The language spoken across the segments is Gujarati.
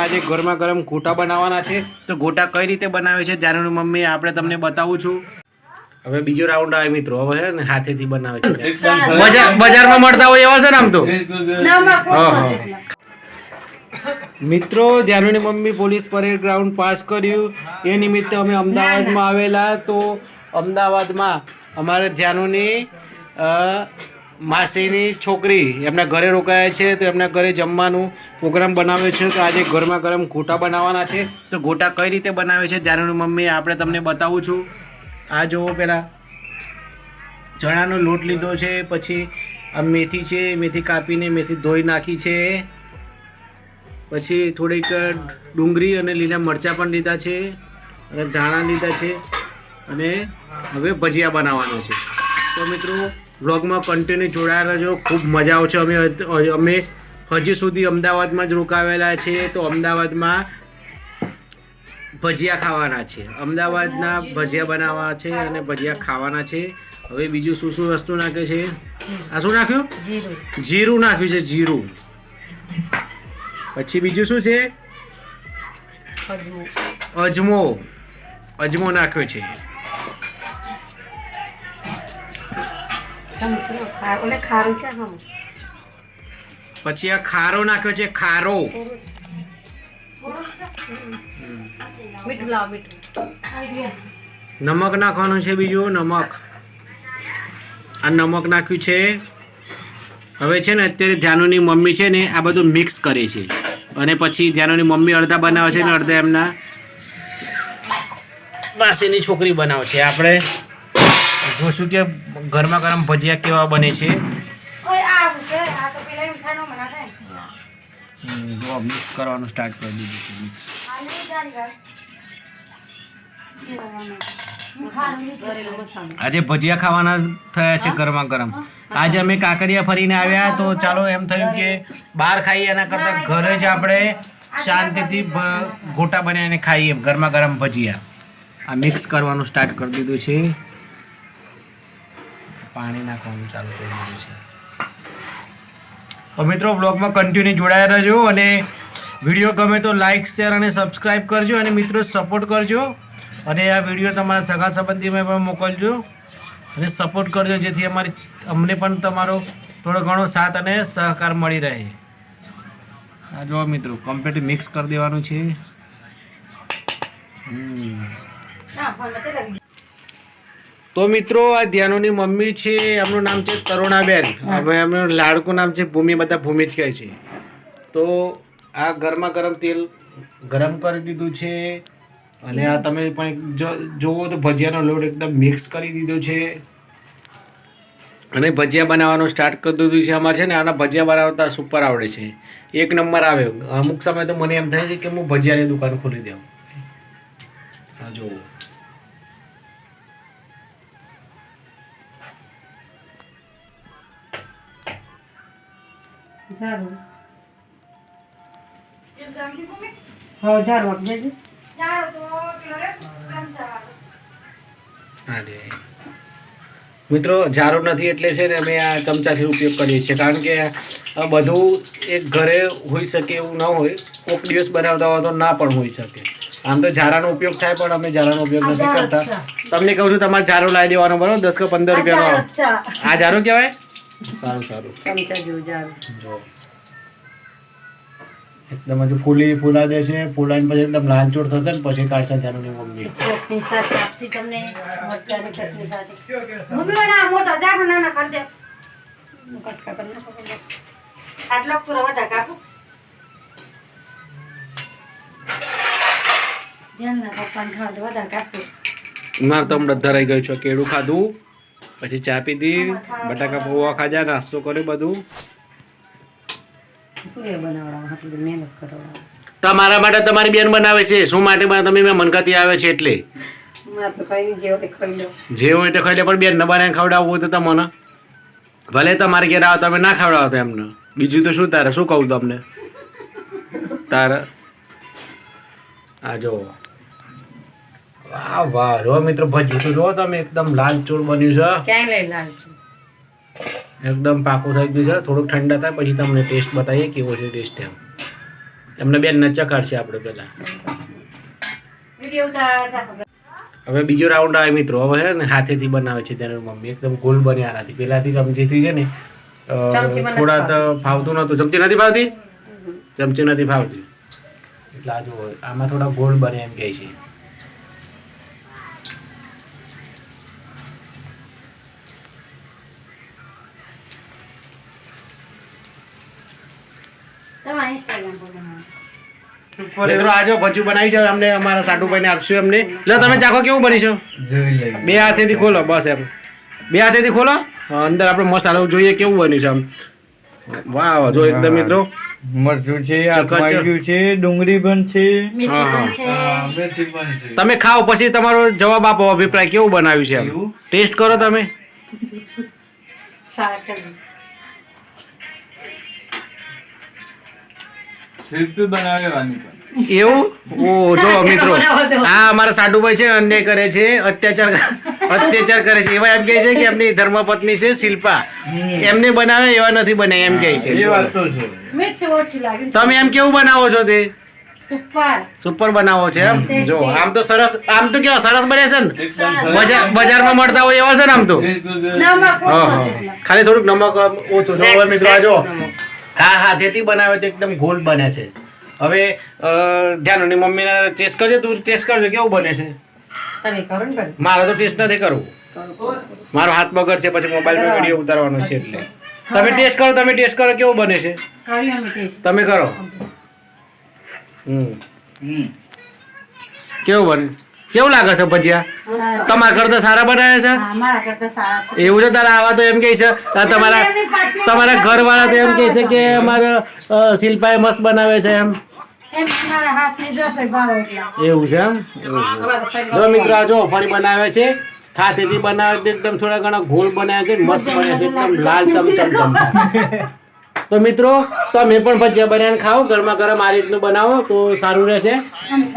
આજે ગરમા ગરમ ગોટા બનાવવાના છે. તો ગોટા કઈ રીતે બનાવે છે ત્યારે મમ્મી આપણે તમને બતાવું છું. હવે બીજો રાઉન્ડ આવે મિત્રો હવે છે ને હાથેથી બનાવે છે. બજારમાં મળતા હોય એવા છે ને આમ તો. મિત્રો જાનુની mummy police parade ground pass કર્યું. એ નિમિત્તે અમે અમદાવાદમાં આવેલા. તો અમદાવાદમાં અમારે અ, માસીની છોકરી એમના ઘરે રોકાયા છે તો એમના ઘરે જમવાનું પ્રોગ્રામ બનાવ્યો છે તો આજે ગરમા ગરમ ગોટા બનાવવાના છે. તો ગોટા કઈ રીતે બનાવે છે જાનુની મમ્મી, આપણે તમને બતાવું છું. આ જુઓ પહેલાં ચણાનો લોટ લીધો છે, પછી આ મેથી છે, મેથી કાપીને મેથી ધોઈ નાખી છે. પછી થોડીક ડુંગળી અને લીલા મરચાં પણ લીધા છે, અને ધાણા લીધા છે, અને હવે ભજીયા બનાવવાના છે. તો મિત્રો વ્લોગમાં કન્ટિન્યુ જોડાયા રહેજો. ખૂબ મજા આવશે. અમે અમે હજી સુધી અમદાવાદમાં જ રોકાવેલા છે તો અમદાવાદમાં ભજીયા ખાવાના છે. અમદાવાદના ભજીયા બનાવવા છે અને ભજીયા ખાવાના છે. હવે બીજું શું શું વસ્તુ નાખે છે? આ શું નાખ્યું? જીરું. નાખ્યું છે જીરું. પછી બીજું શું છે? અજમો. અજમો નાખ્યો છે. ખારું છે. હમ પછી આ ખારો નાખ્યો છે ખારો. મીઠું લાવ મીઠું. નમક નાખવાનું છે બીજું નમક. આ નમક નાખ્યું છે. હવે છે ને અત્યારે ધ્યાનોની મમ્મી છે ને આ બધું મિક્સ કરે છે. અને પછી ધ્યાનોની મમ્મી અડધા બનાવે છે ને અડધા એમના માસીની છોકરી બનાવે છે. આપણે જોશું કે ગરમા ગરમ ભજીયા કેવા બને છે? ઓય આવું છે. આ તો પેલા એમ ખાનો મના થાય. જો મિક્સ કરવાનું સ્ટાર્ટ કરી દીધું આજે ભજીયા ખાવાના થયા છે ગરમા. ગરમ આજે અમે કાંકરિયા ફરીને આવ્યા તો ચાલો એમ થયું કે બહાર ખાઈએ એના કરતાં ઘરે જ આપણે શાંતિથી ગોટા બનાવીને ખાઈએ ગરમા ગરમ ભજીયા. આ મિક્સ કરવાનું સ્ટાર્ટ કરી દીધું છે. પાણી નાખવાનું ચાલુ કરી દીધું છે. તો મિત્રો બ્લોગમાં કન્ટિન્યુ જોડાયા રહેજો અને વીડિયો ગમે તો લાઇક શેર અને સબસ્ક્રાઈબ કરજો અને મિત્રો સપોર્ટ કરજો. અને આ વીડિયો તમારા સગા સંબંધીમાં પણ મોકલજો અને સપોર્ટ કરજો જેથી અમારી અમને પણ તમારો થોડો ઘણો સાથ અને સહકાર મળી રહે. આ જો મિત્રો કમ્પ્લીટ મિક્સ કરી દેવાનું છે. તો મિત્રો આ ધ્યાનોની મમ્મી છે એમનું નામ છે તરુણાબેન. હવે એમનું લાડકું નામ છે ભૂમિ બધા ભૂમિ જ કહે છે. તો આ ગરમા ગરમ તેલ ગરમ કરી દીધું છે. અને આ તમે પણ જોવો તો ભજીયાનો લોટ એકદમ મિક્સ કરી દીધો છે. અને ભજીયા બનાવવાનું સ્ટાર્ટ કરી દીધું છે અમારે છે ને આના ભજીયા બનાવતા સુપર આવડે છે. એક નંબર આવે. અમુક સમય તો મને એમ થાય છે કે હું ભજીયાની દુકાન ખોલી દઉં. હા જોવો. હા આપજે મિત્રો જારો નથી એટલે છે ને અમે આ ચમચાથી ઉપયોગ કરીએ છીએ. કારણ કે આ બધું એક ઘરે હોઈ શકે એવું ન હોય. કોઈક દિવસ બનાવતા હોય તો ના પણ હોઈ શકે. આમ તો ઝારાનો ઉપયોગ થાય પણ અમે ઝારાનો ઉપયોગ નથી કરતા. તમને કહું છું તમારે ઝારો લાવી દેવાનો બરોબર? દસ કે પંદર રૂપિયાનો આ ઝારો કહેવાય સારું સારું. ચમચા જેવું જારું જો. એકદમ હજુ ફૂલી ફૂલા દેશે ફૂલાઈને પછી એકદમ લાંચોડ થશે ને પછી કાઢશે ની મમ્મી ચટણી સાથે આપસી તમને મરચાની ચટણી સાથે. મમ્મી વાળા મોટા જાડો નાના કરી દે. કટકા કરી નાખો કરી આટલો પૂરો વધારે કાપો. ધ્યાનના પપ્પાને ખાવા તો વધારે કાપજો મારે તો હમણાં ધરાઈ ગયું છે કેળું ખાધું. પછી ચા પીધી બટાકા પૌવા ખાધા નાસ્તો કર્યો બધું. તમારા માટે તમારી બેન બનાવે છે. શું માટે તમે મેં મનકાતી આવે છે એટલે? મારે તો કઈ નહીં જેવો તે ખાઈ લો. જે હોય તે ખાઈ લે પણ બેન ને બનાવીને ખવડાવવું હોય તો તમને. ભલે તમારે ઘેર આવો તમે ના ખવડાવો તો એમને. બીજું તો શું તારે? શું કહું તમને? તારે? આ જો. વાહ વાહ. જો મિત્રો ભજી તો જો તમે. એકદમ લાલ બન્યું છે. લઈ એકદમ પાકું થઈ ગયું છે. થોડુંક ઠંડા થાય પછી તમને ટેસ્ટ બતાવીએ કેવો છે ટેસ્ટ એમ. એમને બેનને ચકાડશે આપણે પહેલા. હવે બીજો રાઉન્ડ આવે મિત્રો. હવે છે ને હાથેથી બનાવે છે ત્યારે મમ્મી. એકદમ ગોલ બન્યા નથી પેલાથી ચમચીથી છે ને થોડા તો ફાવતું નહોતું. ચમચી નથી ફાવતી ચમચી નથી ફાવતી એટલે આ જુઓ આમાં થોડા ગોળ બને એમ કહે છે. મિત્રો આજો ભજુ બનાવી જાવ અમને અમારા સાટુભાઈને આપશું એમને. એટલે તમે ચાખો કેવું બની છો? જોઈ લઈએ. બે હાથેથી ખોલો બસ એમ. બે હાથેથી ખોલો? અંદર આપણે મસાલો જોઈએ કેવું બન્યું છે આમ. વાહ જો એકદમ મિત્રો. મરચું છે. આખું છે ડુંગળી પણ છે. તમે ખાઓ પછી તમારો જવાબ આપો અભિપ્રાય કેવું બનાવ્યું છે એમ. ટેસ્ટ કરો તમે. શિલ્પી બનાવવાની પણ. એવું? ઓ જો મિત્રો. આ અમારા સાડુભાઈ છે અન્યાય કરે છે અત્યાચાર અત્યાચાર કરે છે. એવા એમ કહે છે કે એમની ધર્મપત્ની છે શિલ્પા. એમને બનાવે એવા નથી બને એમ કહે છે. વાત તો છે. મીઠું ઓછું લાગ્યું તમે એમ કેવું બનાવો છો તે? સુપર. સુપર બનાવો છે એમ? જો આમ તો સરસ આમ તો કેવા સરસ બને છે ને? બજાર બજારમાં મળતા હોય એવા છે ને આમ તો. ખાલી થોડુંક નમક ઓછું મિત્રો આ જો. હા હા જેથી બનાવે તો એકદમ ગોલ બને છે. હવે ધ્યાનની ધ્યાન મમ્મીને ટેસ્ટ કરજો તું ટેસ્ટ કરજો કેવું બને છે? તમે કરો ને મારે તો ટેસ્ટ નથી કરવું. મારો હાથ બગડ છે પછી મોબાઈલમાં વીડિયો ઉતારવાનો છે એટલે. તમે ટેસ્ટ કરો તમે ટેસ્ટ કરો કેવું બને છે. તમે કરો. હમ. હમ. કેવું બને? કેવું લાગે છે ભજીયા? તમારા તમારા કરતા સારા બનાવે છે. એવું છે? તારા આવા તો એમ કહે છે તમારા તમારા ઘરવાળા તો એમ કહે છે કે અમારા શિલ્પાએ મસ્ત બનાવે છે એમ. એવું છે એમ? તો જો મિત્રો આ જો ફરી બનાવે છે. ખાતેથી બનાવે છે એકદમ થોડા ઘણા ગોળ બનાવે છે મસ્ત બને છે એકદમ લાલ ચમચમ ચમ તો મિત્રો તમે પણ ભજીયા બનાવીને ખાઓ. ઘરમાં ગરમ આ રીતનું બનાવો તો સારું રહેશે.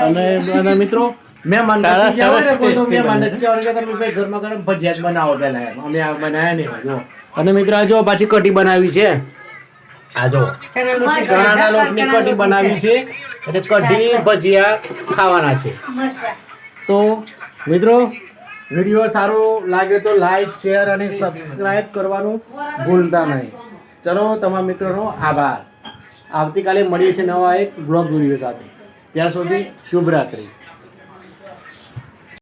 અને મિત્રો મેં મને સારા નથી કહેવાનું સરસ ને, કોઈ તો tasty મેં મને બને. નથી કહેવાનું કે તમે ભાઈ ગરમા ભજીયા જ બનાવો એમ. અમે આ બનાવ્યા નહીં જો. અને મિત્રો જો પાછી કઢી બનાવી છે. આ જો. ચણાના લોટની કઢી બનાવી છે. એટલે કઢી ભજીયા ખાવાના છે. તો મિત્રો વીડિયો સારો લાગે તો લાઈક શેર અને સબસ્ક્રાઇબ કરવાનું ભૂલતા નહીં. ચલો તમારા મિત્રોનો આભાર. આવતીકાલે મળીએ છીએ નવા એક બ્લોગ વીડિયો સાથે. ત્યાં સુધી શુભ રાત્રિ